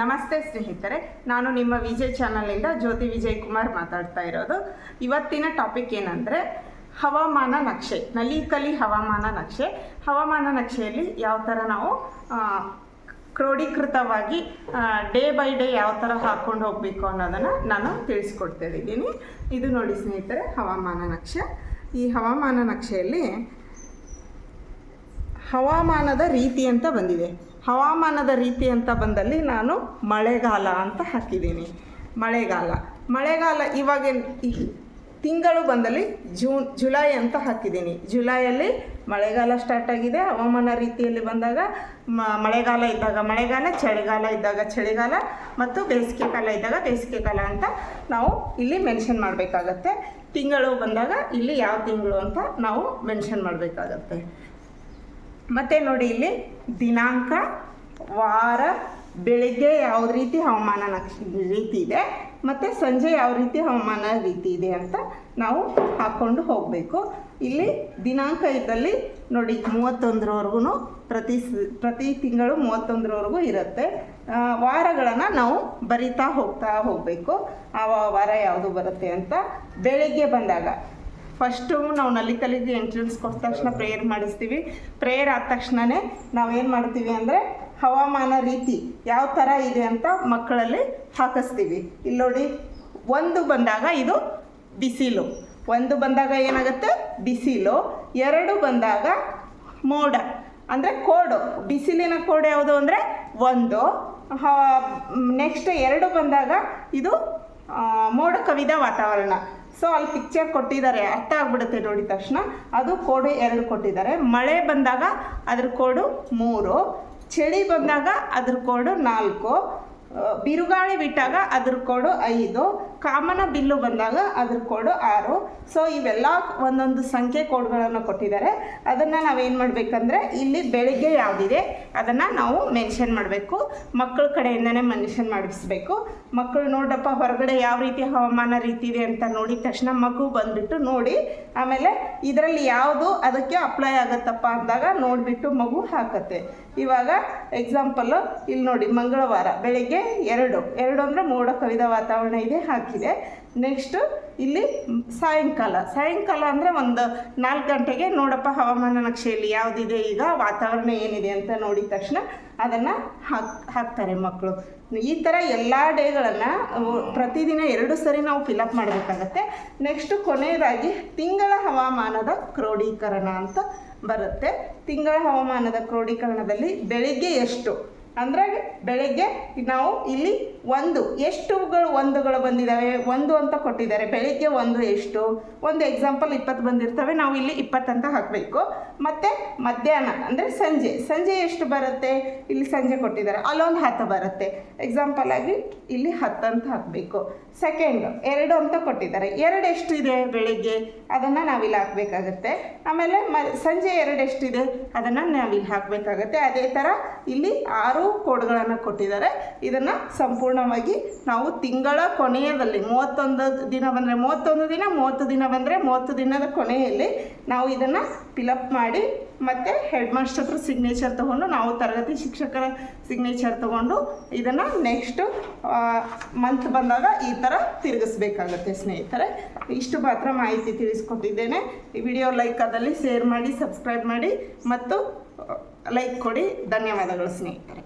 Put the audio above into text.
ನಮಸ್ತೆ ಸ್ನೇಹಿತರೆ, ನಾನು ನಿಮ್ಮ ವಿಜಯ್ ಚಾನಲಿಂದ ಜ್ಯೋತಿ ವಿಜಯ್ ಕುಮಾರ್ ಮಾತಾಡ್ತಾ ಇರೋದು. ಇವತ್ತಿನ ಟಾಪಿಕ್ ಏನಂದರೆ, ಹವಾಮಾನ ನಕ್ಷೆ, ನಲಿಕಲಿ ಹವಾಮಾನ ನಕ್ಷೆ. ಹವಾಮಾನ ನಕ್ಷೆಯಲ್ಲಿ ಯಾವ ಥರ ನಾವು ಕ್ರೋಢೀಕೃತವಾಗಿ ಡೇ ಬೈ ಡೇ ಯಾವ ಥರ ಹಾಕ್ಕೊಂಡು ಹೋಗಬೇಕು ಅನ್ನೋದನ್ನು ನಾನು ತಿಳಿಸ್ಕೊಡ್ತಾ ಇದ್ದೀನಿ. ಇದು ನೋಡಿ ಸ್ನೇಹಿತರೆ, ಹವಾಮಾನ ನಕ್ಷೆ. ಈ ಹವಾಮಾನ ನಕ್ಷೆಯಲ್ಲಿ ಹವಾಮಾನದ ರೀತಿ ಅಂತ ಬಂದಿದೆ. ಹವಾಮಾನದ ರೀತಿ ಅಂತ ಬಂದಲ್ಲಿ ನಾನು ಮಳೆಗಾಲ ಅಂತ ಹಾಕಿದ್ದೀನಿ. ಮಳೆಗಾಲ. ಮಳೆಗಾಲ ಇವಾಗ ತಿಂಗಳು ಬಂದಲ್ಲಿ ಜೂನ್, ಜುಲೈ ಅಂತ ಹಾಕಿದ್ದೀನಿ. ಜುಲೈಯಲ್ಲಿ ಮಳೆಗಾಲ ಸ್ಟಾರ್ಟ್ ಆಗಿದೆ. ಹವಾಮಾನ ರೀತಿಯಲ್ಲಿ ಬಂದಾಗ ಮಳೆಗಾಲ ಇದ್ದಾಗ ಮಳೆಗಾಲ, ಚಳಿಗಾಲ ಇದ್ದಾಗ ಚಳಿಗಾಲ ಮತ್ತು ಬೇಸಿಗೆ ಕಾಲ ಇದ್ದಾಗ ಬೇಸಿಗೆ ಕಾಲ ಅಂತ ನಾವು ಇಲ್ಲಿ ಮೆನ್ಷನ್ ಮಾಡಬೇಕಾಗತ್ತೆ. ತಿಂಗಳು ಬಂದಾಗ ಇಲ್ಲಿ ಯಾವ ತಿಂಗಳು ಅಂತ ನಾವು ಮೆನ್ಷನ್ ಮಾಡಬೇಕಾಗತ್ತೆ. ಮತ್ತು ನೋಡಿ ಇಲ್ಲಿ ದಿನಾಂಕ, ವಾರ, ಬೆಳಿಗ್ಗೆ ಯಾವ ರೀತಿ ಹವಾಮಾನ ರೀತಿ ಇದೆ, ಮತ್ತು ಸಂಜೆ ಯಾವ ರೀತಿ ಹವಾಮಾನ ರೀತಿ ಇದೆ ಅಂತ ನಾವು ಹಾಕ್ಕೊಂಡು ಹೋಗಬೇಕು. ಇಲ್ಲಿ ದಿನಾಂಕ ಇದ್ದಲ್ಲಿ ನೋಡಿ ಮೂವತ್ತೊಂದರವರೆಗೂ ಪ್ರತಿ ಪ್ರತಿ ತಿಂಗಳು ಮೂವತ್ತೊಂದರವರೆಗೂ ಇರುತ್ತೆ. ವಾರಗಳನ್ನು ನಾವು ಬರಿತಾ ಹೋಗ್ತಾ ಹೋಗಬೇಕು. ಆ ವಾರ ಯಾವುದು ಬರುತ್ತೆ ಅಂತ ಬೆಳಿಗ್ಗೆ ಬಂದಾಗ. ಫಸ್ಟು ನಾವು ನಲಿಕಲಿಗೆ ಎಂಟ್ರೆನ್ಸ್ ಕೊಟ್ಟ ತಕ್ಷಣ ಪ್ರೇಯರ್ ಮಾಡಿಸ್ತೀವಿ. ಪ್ರೇಯರ್ ಆದ ತಕ್ಷಣವೇ ನಾವೇನು ಮಾಡ್ತೀವಿ ಅಂದರೆ ಹವಾಮಾನ ರೀತಿ ಯಾವ ಥರ ಇದೆ ಅಂತ ಮಕ್ಕಳಲ್ಲಿ ಹಾಕಿಸ್ತೀವಿ. ಇಲ್ಲಿ ನೋಡಿ, ಒಂದು ಬಂದಾಗ ಇದು ಬಿಸಿಲು. ಒಂದು ಬಂದಾಗ ಏನಾಗುತ್ತೆ? ಬಿಸಿಲು. ಎರಡು ಬಂದಾಗ ಮೋಡ. ಅಂದರೆ ಕೋಡು. ಬಿಸಿಲಿನ ಕೋಡ್ ಯಾವುದು ಅಂದರೆ ಒಂದು. ನೆಕ್ಸ್ಟ್ ಎರಡು ಬಂದಾಗ ಇದು ಮೋಡ ಕವಿದ ವಾತಾವರಣ. ಸೊ ಅಲ್ಲಿ ಪಿಕ್ಚರ್ ಕೊಟ್ಟಿದ್ದಾರೆ. ಅರ್ಥ ಆಗ್ಬಿಡುತ್ತೆ ನೋಡಿದ ತಕ್ಷಣ. ಅದು ಕೋಡು ಎರಡು ಕೊಟ್ಟಿದ್ದಾರೆ. ಮಳೆ ಬಂದಾಗ ಅದ್ರ ಕೋಡು ಮೂರು. ಚಳಿ ಬಂದಾಗ ಅದ್ರ ಕೋಡು ನಾಲ್ಕು. ಬಿರುಗಾಳಿ ಬಿಟ್ಟಾಗ ಅದ್ರ ಕೋಡು ಐದು, ಕಾಮನ ಬಿಲ್ಲು ಬಂದಾಗ ಅದ್ರ ಕೋಡು ಆರು. ಸೊ ಇವೆಲ್ಲ ಒಂದೊಂದು ಸಂಖ್ಯೆ ಕೋಡ್ಗಳನ್ನು ಕೊಟ್ಟಿದ್ದಾರೆ. ಅದನ್ನು ನಾವೇನು ಮಾಡಬೇಕಂದ್ರೆ ಇಲ್ಲಿ ಬೆಳಿಗ್ಗೆ ಯಾವುದಿದೆ ಅದನ್ನು ನಾವು ಮೆನ್ಷನ್ ಮಾಡಬೇಕು. ಮಕ್ಕಳ ಕಡೆಯಿಂದನೇ ಮೆನ್ಷನ್ ಮಾಡಿಸ್ಬೇಕು. ಮಕ್ಕಳು ನೋಡಪ್ಪ ಹೊರಗಡೆ ಯಾವ ರೀತಿ ಹವಾಮಾನ ರೀತಿ ಇದೆ ಅಂತ ನೋಡಿದ ತಕ್ಷಣ ಮಗು ಬಂದುಬಿಟ್ಟು ನೋಡಿ. ಆಮೇಲೆ ಇದರಲ್ಲಿ ಯಾವುದು ಅದಕ್ಕೆ ಅಪ್ಲೈ ಆಗುತ್ತಪ್ಪ ಅಂದಾಗ ನೋಡಿಬಿಟ್ಟು ಮಗು ಹಾಕತ್ತೆ. ಇವಾಗ ಎಕ್ಸಾಂಪಲ್ಲು ಇಲ್ಲಿ ನೋಡಿ ಮಂಗಳವಾರ ಬೆಳಿಗ್ಗೆ ಎರಡು. ಎರಡು ಅಂದರೆ ಮೋಡ ಕವಿದ ವಾತಾವರಣ ಇದೆ ಹಾಕಿದೆ. ನೆಕ್ಸ್ಟು ಇಲ್ಲಿ ಸಾಯಂಕಾಲ. ಸಾಯಂಕಾಲ ಅಂದರೆ ಒಂದು ನಾಲ್ಕು ಗಂಟೆಗೆ ನೋಡಪ್ಪ ಹವಾಮಾನ ನಕ್ಷೆಯಲ್ಲಿ ಯಾವುದಿದೆ ಈಗ, ವಾತಾವರಣ ಏನಿದೆ ಅಂತ ನೋಡಿದ ತಕ್ಷಣ ಅದನ್ನು ಹಾಕ್, ಹಾಕ್ತಾರೆ ಮಕ್ಕಳು ಈ ಥರ ಎಲ್ಲ ಡೇಗಳನ್ನು ಪ್ರತಿದಿನ ಎರಡು ಸರಿ ನಾವು ಫಿಲಪ್ ಮಾಡಬೇಕಾಗತ್ತೆ. ನೆಕ್ಸ್ಟು ಕೊನೆಯದಾಗಿ ತಿಂಗಳ ಹವಾಮಾನದ ಕ್ರೋಢೀಕರಣ ಅಂತ ಬರುತ್ತೆ. ತಿಂಗಳ ಹವಾಮಾನದ ಕ್ರೋಢೀಕರಣದಲ್ಲಿ ಬೆಳಿಗ್ಗೆ ಎಷ್ಟು? ಅಂದರೆ ಬೆಳಗ್ಗೆ ನಾವು ಇಲ್ಲಿ ಒಂದು ಎಷ್ಟುಗಳು ಒಂದುಗಳು ಬಂದಿದ್ದಾವೆ ಒಂದು ಅಂತ ಕೊಟ್ಟಿದ್ದಾರೆ. ಬೆಳಗ್ಗೆ ಒಂದು ಎಷ್ಟು? ಒಂದು ಎಕ್ಸಾಂಪಲ್ ಇಪ್ಪತ್ತು ಬಂದಿರ್ತವೆ. ನಾವು ಇಲ್ಲಿ ಇಪ್ಪತ್ತು ಅಂತ ಹಾಕಬೇಕು. ಮತ್ತು ಮಧ್ಯಾಹ್ನ, ಅಂದರೆ ಸಂಜೆ. ಸಂಜೆ ಎಷ್ಟು ಬರುತ್ತೆ? ಇಲ್ಲಿ ಸಂಜೆ ಕೊಟ್ಟಿದ್ದಾರೆ. ಅಲ್ಲೊಂದು ಹತ್ತು ಬರುತ್ತೆ. ಎಕ್ಸಾಂಪಲ್ ಆಗಿ ಇಲ್ಲಿ ಹತ್ತು ಅಂತ ಹಾಕಬೇಕು. ಸೆಕೆಂಡ್ ಎರಡು ಅಂತ ಕೊಟ್ಟಿದ್ದಾರೆ. ಎರಡು ಎಷ್ಟು ಇದೆ ಬೆಳಿಗ್ಗೆ? ಅದನ್ನು ನಾವಿಲ್ಲಿ ಹಾಕಬೇಕಾಗತ್ತೆ. ಆಮೇಲೆ ಮ, ಸಂಜೆ ಎರಡು ಎಷ್ಟಿದೆ? ಅದನ್ನು ನಾವಿಲ್ಲಿ ಹಾಕಬೇಕಾಗತ್ತೆ. ಅದೇ ಥರ ಇಲ್ಲಿ ಆರು ಕೋಡ್ಗಳನ್ನು ಕೊಟ್ಟಿದ್ದಾರೆ. ಇದನ್ನು ಸಂಪೂರ್ಣವಾಗಿ ನಾವು ತಿಂಗಳ ಕೊನೆಯದಲ್ಲಿ ಮೂವತ್ತೊಂದು ದಿನ ಬಂದರೆ ಮೂವತ್ತೊಂದು ದಿನ, ಮೂವತ್ತು ದಿನ ಬಂದರೆ ಮೂವತ್ತು ದಿನದ ಕೊನೆಯಲ್ಲಿ ನಾವು ಇದನ್ನು ಫಿಲಪ್ ಮಾಡಿ ಮತ್ತು ಹೆಡ್ ಮಾಸ್ಟರ್ ಸಿಗ್ನೇಚರ್ ತಗೊಂಡು ನಾವು ತರಗತಿ ಶಿಕ್ಷಕರ ಸಿಗ್ನೇಚರ್ ತಗೊಂಡು ಇದನ್ನು ನೆಕ್ಸ್ಟು ಮಂತ್ ಬಂದಾಗ ಈ ಥರ ತಿರುಗಿಸ್ಬೇಕಾಗತ್ತೆ ಸ್ನೇಹಿತರೆ. ಇಷ್ಟು ಮಾತ್ರ ಮಾಹಿತಿ ತಿಳಿಸ್ಕೊಟ್ಟಿದ್ದೇನೆ. ವಿಡಿಯೋ ಲೈಕ್ ಆದಲ್ಲಿ ಶೇರ್ ಮಾಡಿ ಸಬ್ಸ್ಕ್ರೈಬ್ ಮಾಡಿ ಮತ್ತು ಲೈಕ್ ಕೊಡಿ ಧನ್ಯವಾದಗಳು ಸ್ನೇಹಿತರೆ.